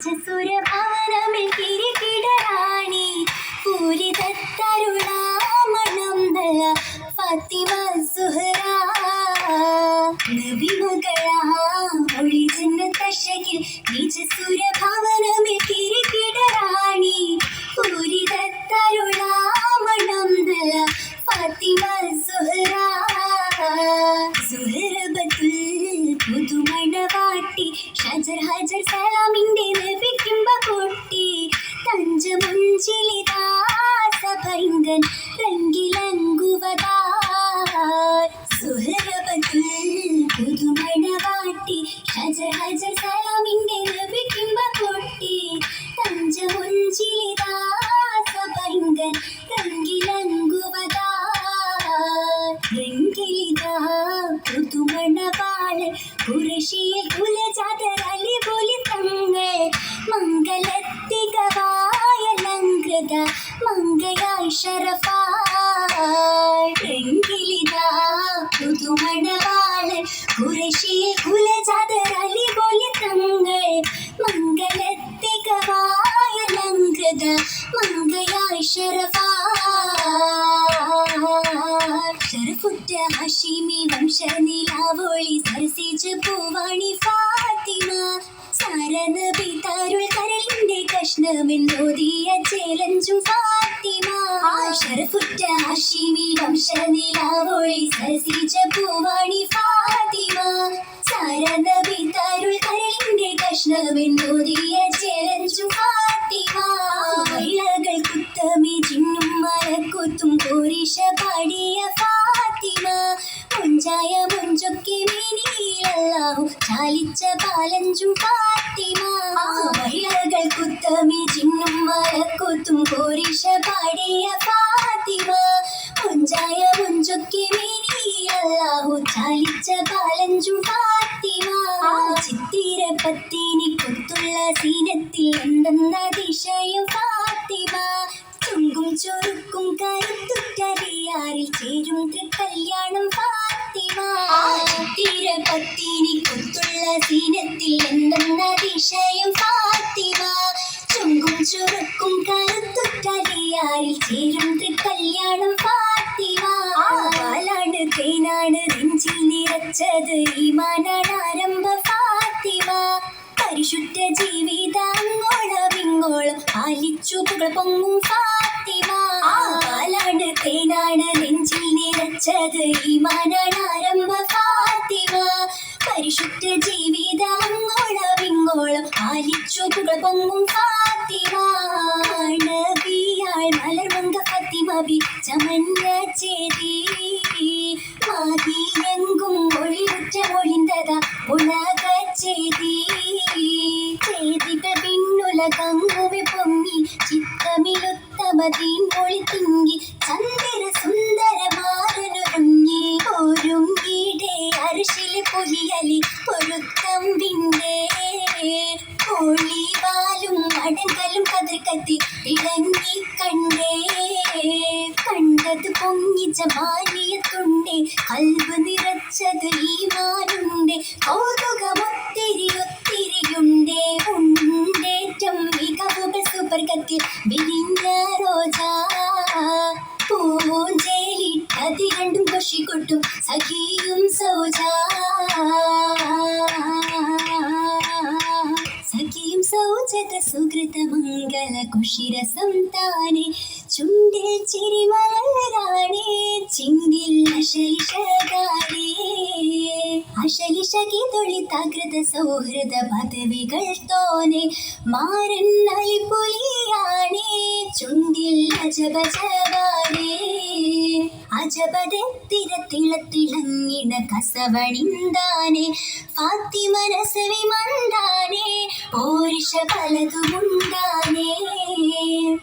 സുരഭവനമിൽ പുതുമണവാളൻ കുറശിയിൽ കുലജാതരലി പോലെ തങ്ങൾ. മംഗലത്തികവായ ലങ്കൃത മംഗയായി ഷറഫാൾ രംഗിലിതാ പുതുമണവാളൻ കുറശിയിൽ കുലജാതരലി പോലെ തങ്ങൾ. മംഗലത്തികവായ ലങ്കൃത മംഗയായി ഷറഫാൾ ഷറഫുറ്റ ഹഷീമി വംശനിലാവോളി സരസിച്ച് പൂവാണി ഫാത്തിമ. സാരനബി തരുൾ കരലിന്റെ കഷ്ണമെന്നോദിയ ചേലഞ്ചു ഫാത്തിമ. ആ ഷറഫുറ്റ ഹഷീമി വംശനിലാവോളി സരസിച്ച പൂവാണി ഫാത്തിമ. സാരനബി തരുൾ കരലിന്റെ കഷ്ണമെന്നോദിയ ചേലഞ്ചു ഫാത്തിമ മേനിയിലല്ലാഹു ചാലിച്ച പാലഞ്ചും ഫാത്തിമ. മഹിളകൾ കുത്തമി ചിന്നും മരക്കുത്തും കോരിഷ പാടിയ ഫാത്തിമ. മുഞ്ചായ മുഞ്ചൊക്കെ മേനിയിലല്ലാഹു ചാലിച്ച പാലഞ്ചും ഫാത്തിമ. ചിത്തിര പത്തിനി കൊത്തുള്ള സീനത്തിൽ എന്തെന്ന ദിശയും ഫാത്തിമ. ചുങ്കും ചൊറുക്കും കരുത്തുറ്ററിയാറിൽ ചേരും കല്യാണം ഫാത്തിമ. ചിത്തിര പത്തിനി സീനത്തിൽ എന്തെന്ന ദിശയും ഫാത്തിമ? ചുങ്കും ചുരുക്കും കരുത്തുറ്റലിയാരിൽ ചേരും കല്യാണം ഫാത്തിമ. പാലാണ് തേനാണ് നെഞ്ചിൽ നിറച്ചത്. ഈമാനാണ് ആരംഭ ഫാത്തിമ. പരിശുദ്ധ ജീവിതങ്ങോളം ഇങ്ങോളം ആലിച്ചു പുകൾ പൊങ്ങും ഫാത്തിമ ആലിച്ചു പുകൾ പൊങ്ങും ഫാത്തിമ பத்திமபி சமஞ்ச ഫാത്തിമ ബി எங்கும் ചേരി. മാതിയെങ്കും ഒളിവുറ്റ ഒളിന്തത ഉലക ചേതി பொங்கி പിന്നുലകങ്ങുവി പൊങ്ങി திங்கி சந்திர തിങ്ങി പൊങ്ങിച്ച മാനിയത്തുണ്ടേ കൽവ് നിറച്ചത് ഈ മാനുണ്ടേ കൗതുകമൊത്തിരി ഒത്തിരിയുണ്ടേ ഉണ്ടേറ്റം മികവുകൾ സുവർഗത്തിൽ വിരിഞ്ഞ റോജാ പൂഞ്ചേലിട്ടത് രണ്ടും കൊഷി കൊട്ടും സഖിയും സോജാ സഖിയും സൗജത സുഹൃത മംഗള കുഷിരസം താനെ ചുണ്ടിൽ ചിരിമലരാണേ ചിണ്ടിൽ അശലിഷകാരേ അശലിഷകി തൊളിതാകൃത സൗഹൃദ പദവികൾ തോനെ മാരൻ അലിപൊലിയാണേ ചുണ്ടിൽ അജബജവാടേ അജബദത്തിരത്തിളത്തിളങ്ങിട കസവണിന്താനെ ഫാത്തിമ രസവി മണ്ടാനെ പോരിഷ പലതുമുണ്ടാനെ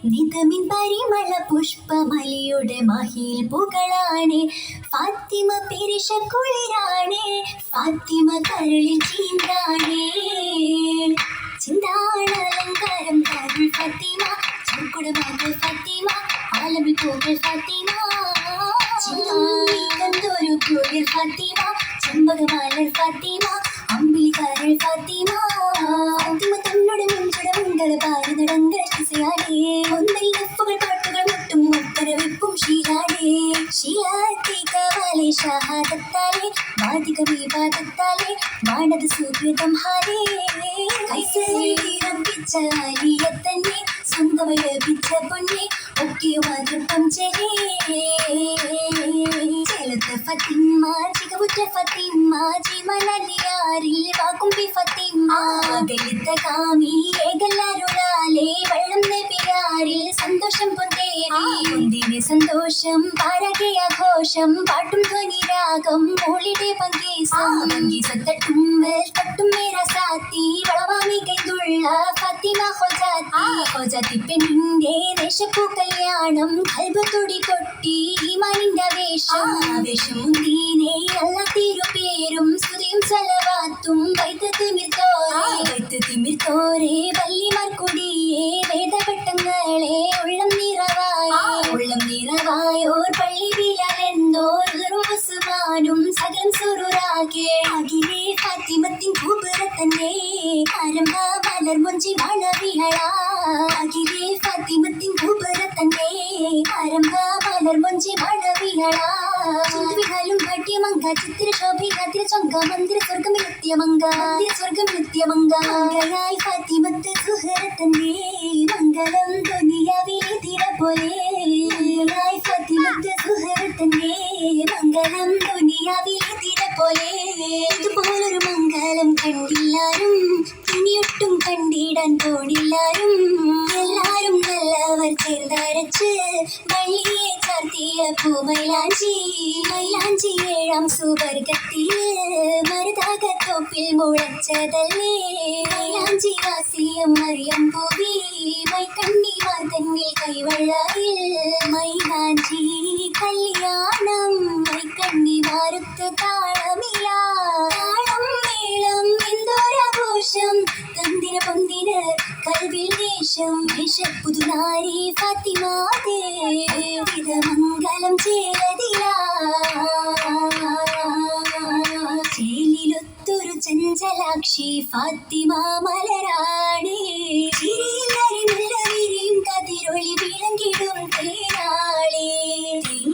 നിതമിൻ പരിമള പുഷ്പമലിയുടെ മഹിയിൽ പുകളാണ്. ഫാത്തിമ പെരിഷ കുളിരാണ്. ഫാത്തിമ കരളിൽ ചീന്താണേ. ചിന്താണലങ്കാരം കരുൾ ഫാത്തിമ. ചുക്കുടമാകൽ ഫാത്തിമ. ആലമിൽ പോകൽ ഫാത്തിമ. ചിന്തോരു കുളിർ ഫാത്തിമ. ചെമ്പകമാലർ ഫാത്തിമ. അമ്പിളിക്കാരൽ ഫാത്തിമ. ಶಿಲಾತಿ ಕವಲೆ ಶಹಾದತ್ತಾಲೆ ವಾದಿಗ ವಿವಾದತ್ತಾಲೆ ಮಾಡದ ಸೂರ್ಯದಂ ಹಾರೇ ಕೈಸರಿ ರಬ್ಬಿಚ್ಚಾಲಿಯ ತನ್ನೆ சொந்தமய பிச்ச பொண்ணே முக்கியமாக பஞ்சரே சேலத்து ஃபத்திம்மா சிகமுற்ற ஃபத்திம்மா ஜிமலியாரில் வாக்கும்பி ஃபத்திம்மா தெளித்த காமி ஏகல்லாருளாலே வள்ளம் நெபியாரில் சந்தோஷம் பொந்தேரி சந்தோஷம் பாரகைய கோஷம் பாட்டும் துவனி ராகம் மூலிடே பங்கேசம். சத்தட்டும் தட்டும் மேரா சாத்தி வளவாமி கைந்துள்ள ഫത്തിമ ഹൊജാത്തി ഹൊജാത്തി പെണ്ണിന്റെ ദേശപ്പൂ കല്യാണം കൽബ് തുടി കൊട്ടി ഈമാനിന്റെ വേഷം. വേഷം മുന്തിനെ അല്ല തിരുപേരും സ്തുതിയും സലവാത്തും വൈദ്യ തിമിർത്തോരെ വൈദ്യ തിമിർത്തോരെ വല്ലിമാർ കുടിയെ. വേദപെട്ടങ്ങളെ ഉള്ളം നിറവായ. ഉള്ളം നിറവായോർ പള്ളി ബിലാലെന്നോർ ഉസ്മാനും സകലം സുറുരാകെ. അഖിലേ ഫാത്തിമത്തിൻ കൂബുറത്തന്നെ കൂബുറത്തന്നെ ആരംഭ മലർ മൊഞ്ചി മണവിഹള ചിന്തുവിഹാലും ഭാട്യമങ്ക ചിത്ര ശോഭിക തിരച്ചൊങ്ക മന്ദിര സ്വർഗം നിത്യമങ്ക മന്ദിര സ്വർഗം നിത്യമങ്ക മംഗളായി ഫാത്തിമത്ത് സുഹൃത്തന്നെ മംഗളം ദുനിയാവിലെ തിര പോലെ. മംഗളായി ഫാത്തിമത്ത് സുഹൃത്തന്നെ മംഗളം ദുനിയാവിലെ തിര പോലെ. ഇതുപോലൊരു മംഗളം കണ്ടില്ലാരും ഇനിയൊട്ടും കണ്ടിടാൻ എല്ലാരും அவர் சேர்ந்தரைச்சு வள்ளியே சாத்திய பூமயிலாஞ்சி மயிலாஞ்சி ஏழாம் சுவர்க்கத்திலே மருதாக தோப்பில் முழச்சதல்லே மயிலாஞ்சி ஆசிய மரியம் பூவி மை கண்ணி வார்த்தன்னில் கைவள்ளாயில். மயிலாஞ்சி கல்யாணம் மை கண்ணி மறுத்து தாழம் പുതുനാരി ഫാത്തിമാതേ മംഗലം ചേരതില ചേലിലൊത്തൊരു ചഞ്ചലാക്ഷി ഫാത്തിമ മലരാണി. ചിരിയും കതിരൊളി വിളങ്ങിടും തേനാളേ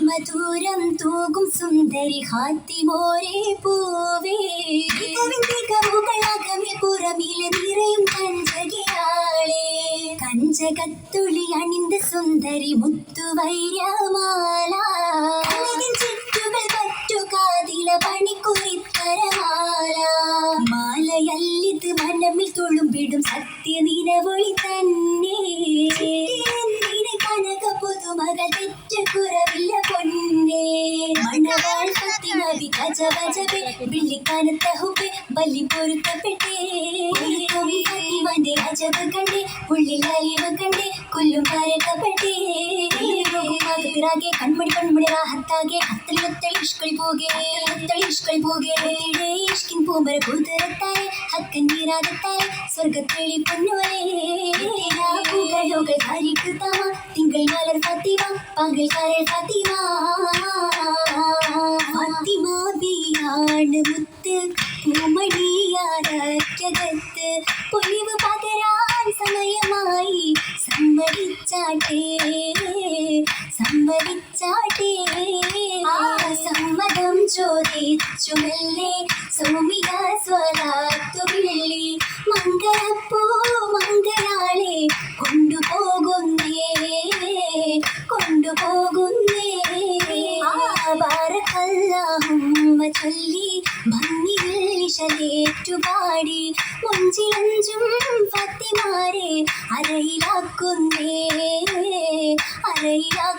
മധുരം തൂകും സുന്ദരി ഹാത്തിമോരെ പൂവേ. കവുകളകമേ പുറമിലെ നിറയും കഞ്ചകിയാളേ. കഞ്ചകത്തുളി അണിந்த സുന്ദരി മുത്തുവൈര്യമാല അഴകിൻ ചുറ്റുകൾ പറ്റുകാതില പണിക്കുറിത്തരമാല. മാലയല്ലിത് മനമിൽ തുളുമ്പിടും സത്യ നിലവൊളി തന്നെ കനക പുതുമകൾ തെറ്റുകുറവില്ല പൊന്നേ. മണവാൾ ಹಜ ಬಜಬೆ ಬಿಳಿ ಕಾಣುತ್ತ ಹುಬ್ಬೆ, ಬಲ್ಲಿ ಬೊರುತ್ತ ಬಿಟ್ಟೆ. ಮನೆ ಹಜವ ಕಂಡೆ ಹುಳ್ಳಿ ಲಾಲಿವ ಕಂಡೆ ಕುಲ್ಲು ಮಾರಕ ಬಟ್ಟೆ. ಾಗೆ ಕಣ್ಮಡಿ ಕಣ್ಮಡಿ ಹತ್ತಾಗೆ, ಹತ್ತಲಿ ಒತ್ತಳಿ ಇಷ್ಕಳಿ ಹೋಗೆ ಒತ್ತಳಿ ಇಷ್ಕಳಿ ಹೋಗೆ ಇಷ್ಕಿನ್ ಪೂಂಬರ ಕೂತರುತ್ತಾರೆ ಹಕ್ಕ ನೀರಾಗುತ್ತಾರೆ ಸ್ವರ್ಗ ಕೇಳಿ ಪೊನ್ನುವರೇ ಧಾರಿ ಕೃತವ ತಿಂಗಳ ಮಲರ್ ಫತಿವಾ ಪಾಂಗಳ ಕಾರಲ್ ಫತಿವಾ ಫತಿಮಾ. ബിയാണ് മുത്ത് പൂമണിയാരക്കകത്ത് പൊലിവ് പകരാൻ സമയമായി സമ്മതിച്ചാട്ടേ സമ്മതിച്ചാട്ടേ ഇശലേറ്റുപാടി മുഞ്ചിലഞ്ചും ഫത്തിമാരെ അരയിലാക്കുന്നേ അരയിലാ